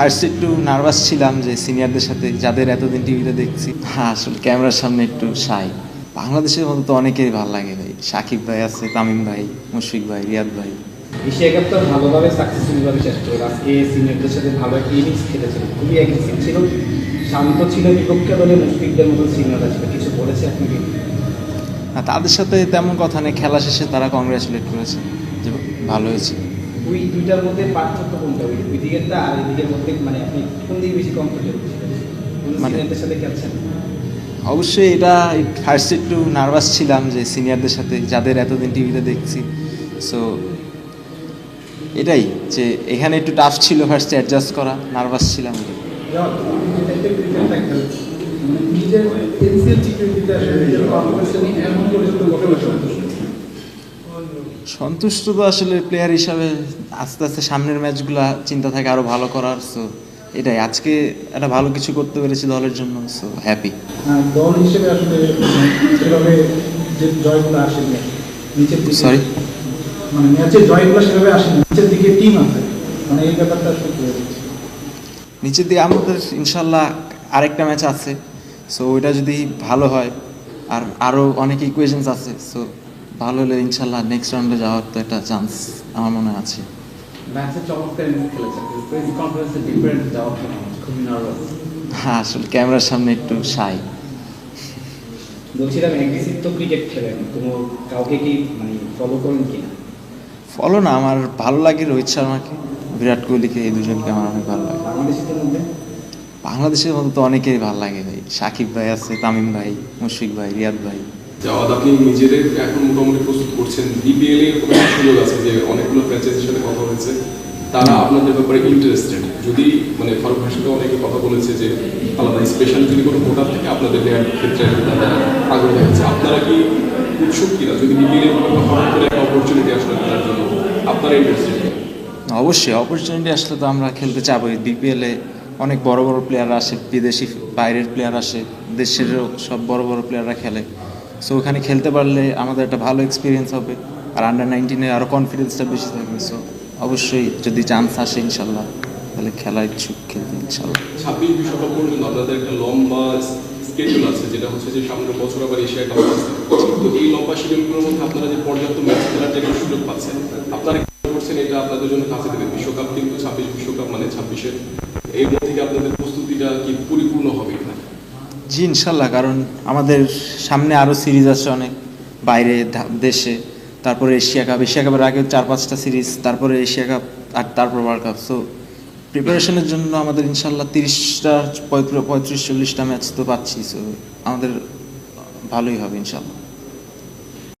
First একটু nervous ছিলাম যে সিনিয়রদের সাথে যাদের এতদিন টিভিতে দেখছি। হ্যাঁ আসলে ক্যামেরার সামনে একটু সাই বাংলাদেশের মধ্যে তো অনেকেই ভালো লাগে ভাই সাকিব ভাই আছে তামিম ভাই মুশফিক ভাই রিয়াদ ভাই। এশিয়া কাপ তো ভালোভাবে সাকসেসফুলভাবে শেষ করল আজকে সিনিয়রদের সাথে ভালো একটা ইনিংস খেলেছিল। খুবই অ্যাগ্রেসিভ ছিল। শান্ত ছিল বিপক্ষ দলে মুশফিকদের মতো সিনিয়ররা ছিল। কিছু বলেছে আপনাকে তাদের সাথে তেমন কথা নেই। খেলা শেষে তারা কংগ্রাচুলেট করেছে যে ভালো হয়েছে। ওই দুইটার মধ্যে পার্থক্য কোনটা? ওই ওই দিকেরটা আর এই দিকের মধ্যে মানে আপনি কোন দিকে বেশি কমফোর্টেবল ছিলেন? কোন মানে- সিনিয়রদের সাথে খেলছেন? অবশ্যই এটা ফার্স্ট একটু নার্ভাস ছিলাম যে সিনিয়রদের সাথে যাদের এতদিন টিভিতে দেখছি। সো এটাই যে এখানে একটু টাফ ছিল ফার্স্টে অ্যাডজাস্ট করা নার্ভাস ছিলাম। নিজের এনসিএল স্বীকৃতিতে আসলে এমন কখনো সন্তুষ্ট তো আসলে প্লেয়ার হিসাবে আস্তে আস্তে সামনের ম্যাচগুলো চিন্তা থাকে আরও ভালো করার সো এটাই। আজকে একটা ভালো কিছু করতে পেরেছি দলের জন্য সো হ্যাপি দল হিসেবে আসলে সেভাবে যে জয়গুলো আসেনি নিচের দিকে। সরি মানে ম্যাচের জয়গুলো সেভাবে আসেনি নিচের দিকে টিম আছে। মানে এই ব্যাপারটা হয়েছে? নিচের দিকে আমাদের ইনশাল্লাহ আরেকটা ম্যাচ আছে সো ওইটা যদি ভালো হয় আর আরও অনেক ইকুয়েশনস আছে সো ভালো হলে ইনশাল্লাহ নেক্সট রাউন্ডে যাওয়ার তো একটা চান্স আমার মনে আছে। হ্যাঁ আসলে ক্যামেরার সামনে একটু সাই বলছিলাম অ্যাগ্রেসিভ তো ক্রিকেট খেলেন। কোনো কাউকে কি মানে ফলো করেন কিনা ফলো না আমার ভালো লাগে রোহিত শর্মাকে। বিরাট কোহলিকে এই দুজনকে আমার অনেক ভালো লাগে। বাংলাদেশের মধ্যে? তো অনেকেই ভালো লাগে ভাই। সাকিব ভাই আছে তামিম ভাই মুশফিক ভাই রিয়াদ ভাই। জাওয়াদ আপনি নিজেদের এখন মোটামুটি প্রস্তুত করছেন। বিপিএল এর কোনো সুযোগ আছে যে অনেকগুলো ফ্র্যাঞ্চাইজির সাথে কথা হয়েছে। তারা আপনাদের ব্যাপারে ইন্টারেস্টেড যদি মানে ফারুক সাথে অনেকে কথা বলেছে যে, আলাদা স্পেশাল যদি কোনো কোটার থেকে, আপনাদের নেওয়ার ক্ষেত্রে তারা আগ্রহ দেখাচ্ছে আপনারা কি উৎসুক কিনা? যদি বিপিএল এর কোনো হঠাৎ করে একটা অপরচুনিটি আসলে তার জন্য, আপনারা ইন্টারেস্টেড অবশ্যই অপরচুনিটি আসলে তো আমরা খেলতে চাবই। বিপিএলে অনেক বড় বড় প্লেয়ার আসে, বিদেশি বাইরের প্লেয়ার আসে, দেশেরও সব বড় বড় প্লেয়াররা খেলে। সো ওখানে খেলতে পারলে আমাদের একটা ভালো এক্সপিরিয়েন্স হবে। আর আন্ডার নাইনটিনে আরও কনফিডেন্সটা বেশি থাকবে। সো অবশ্যই যদি চান্স আসে ইনশাল্লাহ, তাহলে খেলা ইচ্ছুক, খেলতে ইনশাল্লাহ। ছাব্বিশ বিশ্বকাপ পর্যন্ত আপনাদের একটা লম্বা স্কেডিউল আছে, যেটা হচ্ছে যে বছর আবার এশিয়া কাপ আছে। তো এই লম্বা শিডিউলগুলোর মধ্যে আপনারা যে পর্যাপ্ত ম্যাচ খেলার যে সুযোগ পাচ্ছেন, আপনারা করছেন? এটা আপনাদের জন্য কাছে বিশ্বকাপ কিন্তু ছাব্বিশ বিশ্বকাপ মানে ছাব্বিশের এর মধ্যে আপনাদের প্রস্তুতিটা কি পরিপূর্ণ হবে কিনা? জি, ইনশাল্লাহ, কারণ আমাদের সামনে আরও সিরিজ আছে অনেক। বাইরে দেশে, তারপরে এশিয়া কাপ। এশিয়া কাপের আগে চার, পাঁচটা সিরিজ, তারপরে এশিয়া কাপ আর তারপর ওয়ার্ল্ড কাপ। সো প্রিপারেশনের জন্য আমাদের ইনশাল্লাহ তিরিশটা পঁয়ত্রিশ, চল্লিশটা ম্যাচ তো পাচ্ছি। সো আমাদের ভালোই হবে ইনশাল্লাহ।